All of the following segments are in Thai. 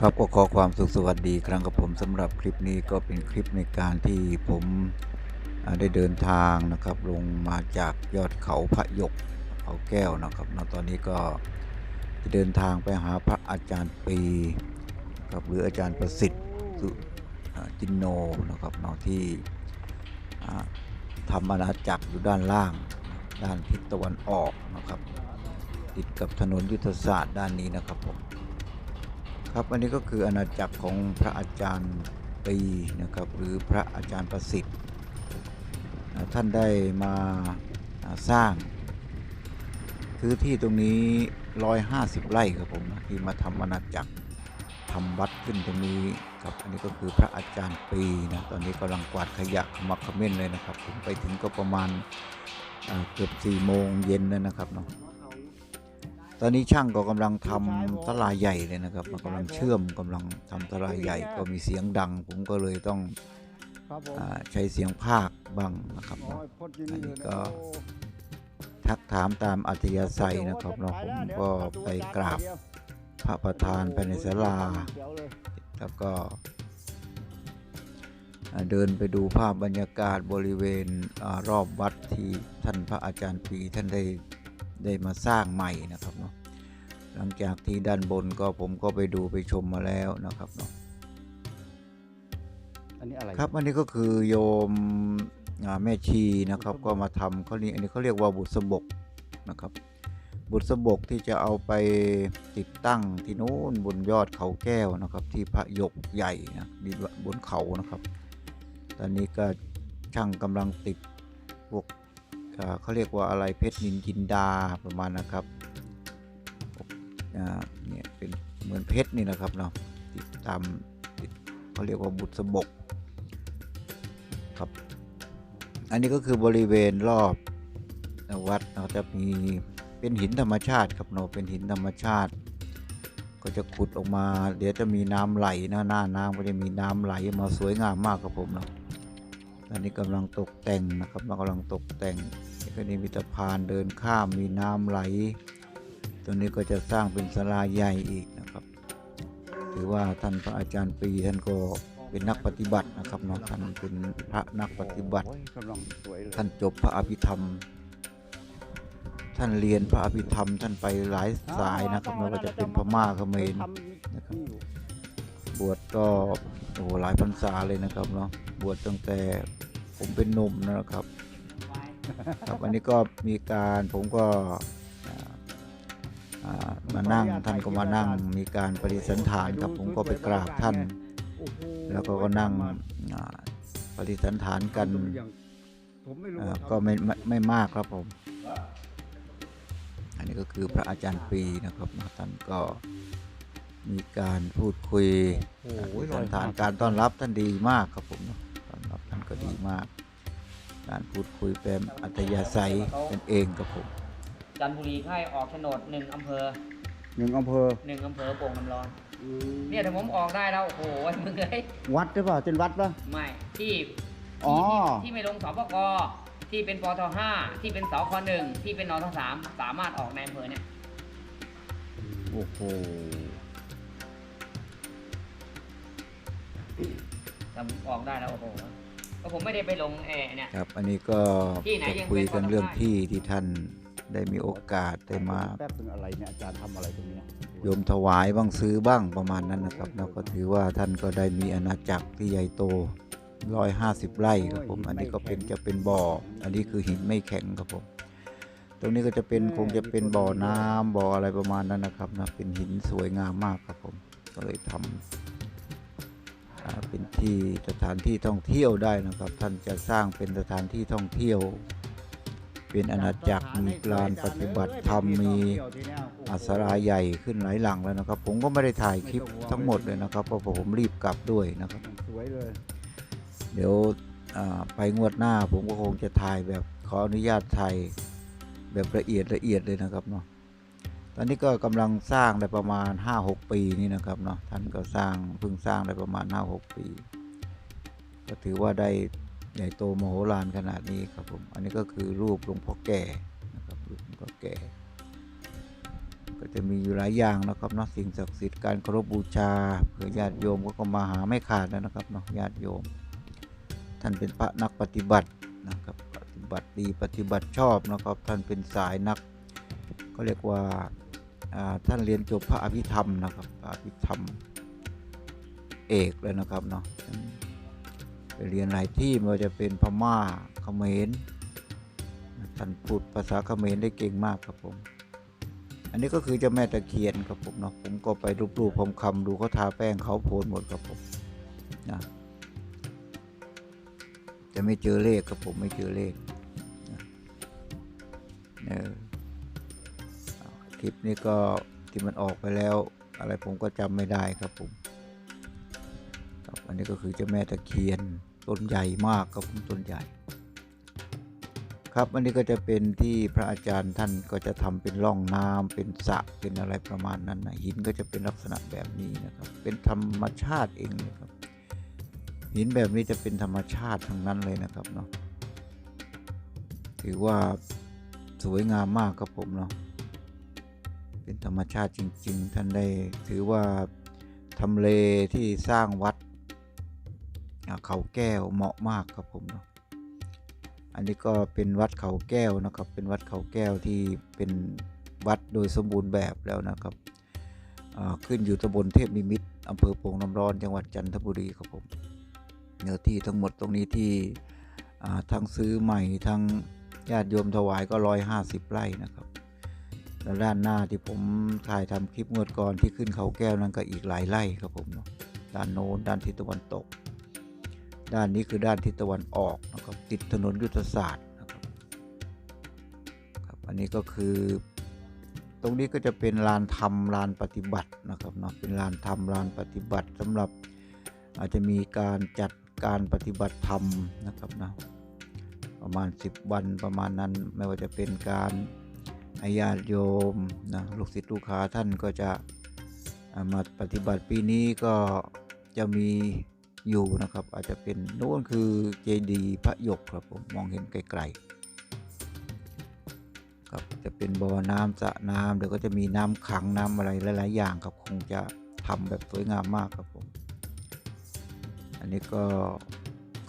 ครับก็ขอความสุขสวัสดีครั้งกับผมสำหรับคลิปนี้ก็เป็นคลิปในการที่ผมได้เดินทางนะครับ ลงมาจากยอดเขาพระยกเขาแก้วนะครับณตอนนี้ก็จะเดินทางไปหาพระอาจารย์ปีครับหรืออาจารย์ประสิทธิ์สุจินโนนะครับเนาะที่ทำอาณาจักรอยู่ด้านล่าง ด้านทิศตะวันออกนะครับ ติดกับถนนยุทธศาสตร์ด้านนี้นะครับผม ครับ อันนี้ก็คืออาณาจักรของพระอาจารย์ปีนะครับ หรือพระอาจารย์ประสิทธิ์ ท่านได้มาสร้างพื้นที่ตรงนี้ 150 ไร่ครับผมนะที่มาทำอาณาจักรทำวัดขึ้นตรงนี้ครับอันนี้ก็คือพระอาจารย์ปีนะตอนนี้กำลังกวาดขยะขมักเขม้นเลยนะครับ ผมไปถึงก็ประมาณเกือบ4โมงเย็นแล้วนะครับเนาะ ตอนนี้ช่างก็กำลังทำตลาใหญ่เลยนะครับมันกำลังเชื่อมกำลังทำตลาใหญ่ก็มีเสียงดัง ผมก็เลยต้องครับผมอาใช้เสียงภาคบ้างนะครับโอ้ยพดยืนอันนี้อยู่ก็นะโอ้ทักถามตามอัธยาศัยนะครับเนาะผมก็ไปกราบพระประธานภายในศาลาเดี๋ยวเลยแล้วก็อ่าเดินไปดูภาพบรรยากาศบริเวณอารอบวัดที่ท่านพระอาจารย์ปีท่านได้ ได้มาสร้างใหม่นะครับเนาะหลังจากที่ด้านบนก็ผมก็ไปดูไปชมมาแล้วนะครับเนาะอันนี้อะไรครับอันนี้ก็คือโยมอ่าแม่ชีนะครับ ก็มาทำเขานี่อันนี้เขาเรียกว่าบุษบกนะครับ บุษบกที่จะเอาไปติดตั้งที่นู้นบนยอดเขาแก้วนะครับ ที่พระยกใหญ่นะดีบนเขานะครับ ตอนนี้ก็ช่างกำลังติดพวกอ่า เขาเรียกว่าอะไรเพชรนินจินดาประมาณนะครับอ่าเนี่ยเป็นเหมือนเพชรนี่นะครับเนาะติดตามเขาเรียกว่าบุษบกครับ อันนี้ก็คือบริเวณรอบวัดนะครับจะมีเป็นหินธรรมชาติครับเนาะเป็นหินธรรมชาติ ก็จะขุดออกมา เดี๋ยวจะมีน้ำไหลนะหน้าน้ำก็จะมีน้ำไหลมาสวยงามมากครับผมเนาะอันนี้กำลังตกแต่งนะครับเรากำลังตกแต่ง แล้วก็นี่มีสะพานเดินข้ามมีน้ำไหลตัวนี้ก็จะสร้างเป็นศาลาใหญ่อีกนะครับ ถือว่าท่านพระอาจารย์ปีท่านก็เป็นนักปฏิบัตินะครับเนาะท่านเป็นพระนักปฏิบัติ ท่านจบพระอภิธรรม ท่านเรียนพระอภิธรรม ท่านไปหลายสายนะครับไม่ว่าจะเป็นพม่าเขมรนะครับบวชก็โอ้โหหลายพรรษาเลยนะครับเนาะบวชตั้งแต่ผมเป็นหนุ่มนะครับ ครับอันนี้ก็มีการผมก็อ่าอ่ามานั่งท่านก็มานั่งมีการปฏิสันฐานครับผมก็ไปกราบท่านโอ้โหแล้วก็ก็นั่งอ่าปฏิสันฐานกันอย่างผมไม่รู้อ่าว่าก็ไม่ไม่ไม่มากครับผม อันนี้ก็คือพระอาจารย์ปรีนะครับนะท่านก็มีการพูดคุยโอ้โหสถานการต้อนรับท่านดีมากครับผมเนาะต้อนรับท่านก็ดีมาก การพูดคุยเป็นอัธยาศัยเป็นเองครับผมจันทบุรีให้ออกโฉนดหนึ่งอำเภอหนึ่งอำเภอหนึ่งอำเภอโป่งน้ำร้อนอืมเนี่ยถ้าผมออกได้แล้วโอ้โหมึงเลยวัดหรือเปล่าเป็นวัดปะไม่ที่อ๋อที่ที่ไม่ลงสปกที่เป็นปทห้าที่เป็นสคหนึ่งที่เป็นนทสามสามารถออกในอำเภอเนี่ยโอ้โหถ้าผมออกได้แล้วโอ้โห ก็ผมไม่ได้ไปลงแอร์เนี่ย ครับ อันนี้ก็ที่ไหนจะยังคุยกันเป็นเรื่องได้ที่ที่ท่านได้มีโอกาสได้มาแป๊บเป็นงอะไรเนี่ยอาจารย์ทำอะไรตรงเนี้ยโยมถวายบ้างซื้อบ้างประมาณนั้นนะครับแล้วก็ถือว่าท่านก็ได้มีอาณาจักรที่ใหญ่โต150ไร่ครับผม อันนี้ก็เป็นจะเป็นบ่อ อันนี้คือหินไม่แข็งครับผม ตรงนี้ก็จะเป็นคงจะเป็นบ่อน้ำบ่ออะไรประมาณนั้นนะครับนะเป็นหินสวยงามมากครับผม ก็เลยทำอ่า เป็นที่สถานที่ท่องเที่ยวได้นะครับ ท่านจะสร้างเป็นสถานที่ท่องเที่ยว เป็นอาณาจักรมีการปฏิบัติธรรมมีอาสราใหญ่ขึ้นหลายหลังแล้วนะครับ ผมก็ไม่ได้ถ่ายคลิปทั้งหมดเลยนะครับเพราะผมรีบกลับด้วยนะครับสวยเลยเดี๋ยวอ่าไปงวดหน้าผมก็คงจะถ่ายแบบขออนุญาตถ่ายแบบละเอียดละเอียดเลยนะครับเนาะ ตอนนี้ก็กำลังสร้างได้ประมาณ 5-6 ปีนี่นะครับเนาะท่านก็สร้างเพิ่งสร้างได้ประมาณ 5-6 ปี ก็ถือว่าได้ใหญ่โตมโหฬารขนาดนี้ครับผมอันนี้ก็คือรูปหลวงพ่อแก่นะครับรูปหลวงพ่อแก่ ก็จะมีอยู่หลายอย่างนะครับเนาะสิ่งศักดิ์สิทธิ์การเคารพบูชาเผื่อญาติโยมก็มาหาไม่ขาดนะครับเนาะญาติโยม ท่านเป็นพระนักปฏิบัตินะครับปฏิบัติดีปฏิบัติชอบนะครับท่านเป็นสายนักก็เรียกว่า ท่านเรียนจบพระอภิธรรมนะครับพระอภิธรรมเอกเลยนะครับเนาะไปเรียนหลายที่ไม่ว่าจะเป็นพม่าเขมรท่านพูดภาษาเขมรได้เก่งมากครับผม อันนี้ก็คือเจ้าแม่ตะเคียนครับผมเนาะผมก็ไปรูปๆผมคำดูเขาทาแป้งเขาโพนหมดครับผมนะจะไม่เจอเลขครับผมไม่เจอเลขนะเออเอาค ลิปนี้ก็ที่มันออกไปแล้ว อะไรผมก็จำไม่ได้ครับผมครับอันนี้ก็คือเจ้าแม่ตะเคียนต้นใหญ่มากครับผมต้นใหญ่ ครับอันนี้ก็จะเป็นที่พระอาจารย์ท่านก็จะทำเป็นร่องน้ำเป็นสระเป็นอะไรประมาณนั้นนะหินก็จะเป็นลักษณะแบบนี้นะครับ เป็นธรรมชาติเองนะครับ หินแบบนี้จะเป็นธรรมชาติทั้งนั้นเลยนะครับเนาะถือว่าสวยงามมากครับผมเนาะ เป็นธรรมชาติจริง ๆ ท่านได้ถือว่าทำเลที่สร้างวัด เขาแก้วเหมาะมากครับผมเนาะอันนี้ก็เป็นวัดเขาแก้วนะครับ เป็นวัดเขาแก้วที่เป็นวัดโดยสมบูรณ์แบบแล้วนะครับขึ้นอยู่ตำบลเทพนิมิตรอำเภอโป่งน้ำร้อนจังหวัดจันทบุรีครับผมเนื้อที่ทั้งหมดตรงนี้ที่ทั้งซื้อใหม่ทั้งญาติโยมถวายก็ร้อยห้าสิบไร่นะครับ แล้วด้านหน้าที่ผมถ่ายทำคลิปงวดก่อนที่ขึ้นเขาแก้วนั้นก็อีกหลายไร่ครับผมเนาะด้านโน้นด้านทิศตะวันตก ด้านนี้คือด้านทิศตะวันออกนะครับติดถนนยุทธศาสตร์นะครับครับอันนี้ก็คือ ตรงนี้ก็จะเป็นลานธรรมลานปฏิบัตินะครับเนาะเป็นลานธรรมลานปฏิบัติสำหรับอาจจะมีการจัดการปฏิบัติธรรมนะครับนะประมาณ 10 วันประมาณนั้นไม่ว่าจะเป็นการ ให้ญาติโยมนะลูกศิษย์ลูกค้าท่านก็จะามาปฏิบัติปีนี้ก็จะมีอยู่นะครับ อาจจะเป็นนู้นคือเจดีย์พระหยกครับผมมองเห็นไกลๆครับจะเป็นบ่อน้ำสระน้ำเดี๋ยวก็จะมีน้ำขังน้ำอะไรหลาย ๆ อย่างครับคงจะทำแบบสวยงามมากครับผม อันนี้ก็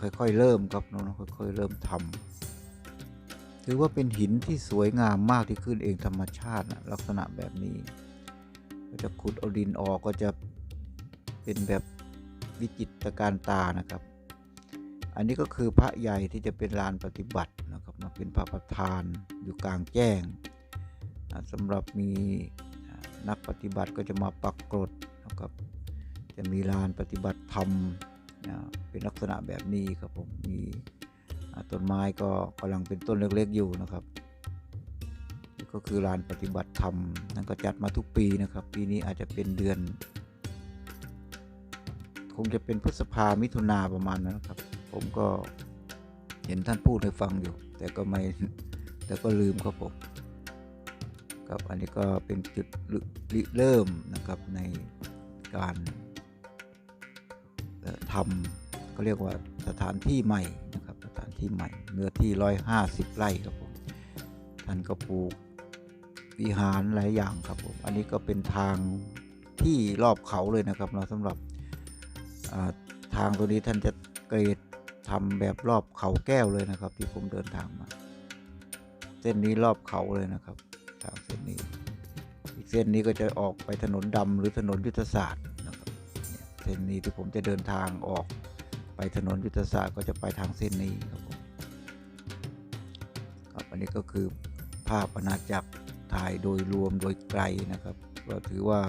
ค่อยๆเริ่มครับน้องๆค่อย ๆ เริ่มทำ ถือว่าเป็นหินที่สวยงามมากที่ขึ้นเองธรรมชาตินะลักษณะแบบนี้ ก็จะขุดเอาดินออกก็จะเป็นแบบวิจิตรการตานะครับ อันนี้ก็คือพระใหญ่ที่จะเป็นลานปฏิบัตินะครับมาเป็นพระประธานอยู่กลางแจ้งสำหรับมีนักปฏิบัติก็จะมาปักกรดนะครับ จะมีลานปฏิบัติธรรมเป็นลักษณะแบบนี้ครับผมมีอ่ ต้นไม้ก็กำลังเป็นต้นเล็กๆอยู่นะครับ ก็คือลานปฏิบัติธรรมนั่นก็จัดมาทุกปีนะครับ ปีนี้อาจจะเป็นเดือน คงจะเป็นพฤษภามิถุนาประมาณนั้นนะครับ ผมก็เห็นท่านพูดให้ฟังอยู่ แต่ก็ไม่แต่ก็ลืมครับผมครับอันนี้ก็เป็นจุดริเริ่มนะครับในการทำก็เรียกว่าสถานที่ใหม่นะครับ ถานที่ใหม่ เนื้อที่150ไร่ครับผมท่านก็ปลูกวิหารหลายอย่างครับผมอันนี้ก็เป็นทางที่รอบเขาเลยนะครับ เราสำหรับทางตัวนี้ท่านจะเกรดทำแบบรอบเขาแก้วเลยนะครับ ที่ผมเดินทางมา เส้นนี้รอบเขาเลยนะครับทางเส้นนี้ อีกเส้นนี้ก็จะออกไปถนนดำหรือถนนยุทธศาสตร์นะครับเส้นนี้ที่ผมจะเดินทางออก ไปถนนยุทธศาสตร์ก็จะไปทางเส้นนี้ครับผมครับอันนี้ก็คือภาพอาณาจักรถ่ายโดยรวมโดยไกลนะครับ ก็ถือว่า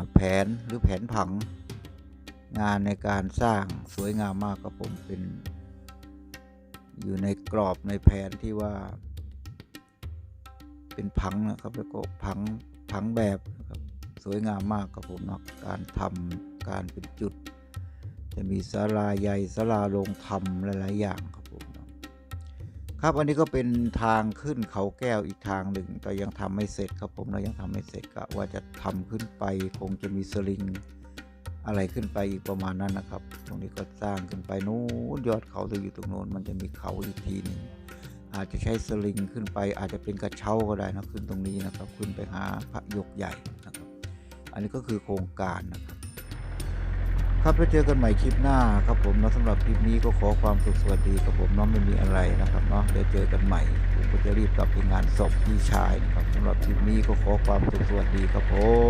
าแผนหรือแผนผังงานในการสร้างสวยงามมากครับผมเป็นอยู่ในกรอบในแผนที่ว่า เป็นผังนะครับแล้วก็ผังผังแบบนะครับสวยงามมากครับผมเนาะการทำการเป็นจุด จะมีศาลาใหญ่ศาลาโรงธรรมหลายๆอย่างครับผมครับอันนี้ก็เป็นทางขึ้นเขาแก้วอีกทางหนึ่ง แต่ยังทำไม่เสร็จครับผมเรายังทำไม่เสร็จกะว่าจะทำขึ้นไปคงจะมีสลิงอะไรขึ้นไปอีกประมาณนั้นนะครับ ตรงนี้ก็สร้างขึ้นไปนู้นยอดเขาจะอยู่ตรงโน้นมันจะมีเขาอีกทีหนึ่งอาจจะใช้สลิงขึ้นไป อาจจะเป็นกระเช้าก็ได้นะขึ้นตรงนี้นะครับ ขึ้นไปหาพระยกใหญ่นะครับ อันนี้ก็คือโครงการนะครับ ครับแล้วเจอกันใหม่คลิปหน้าครับผมนะสำหรับคลิปนี้ก็ขอความสุขสวัสดีครับผมน้องไม่มีอะไรนะครับเนาะเดี๋ยวเจอกันใหม่ผมก็จะรีบกลับไปงานศพพี่ชายนะครับสำหรับคลิปนี้ก็ขอความสุขสวัสดีครับผม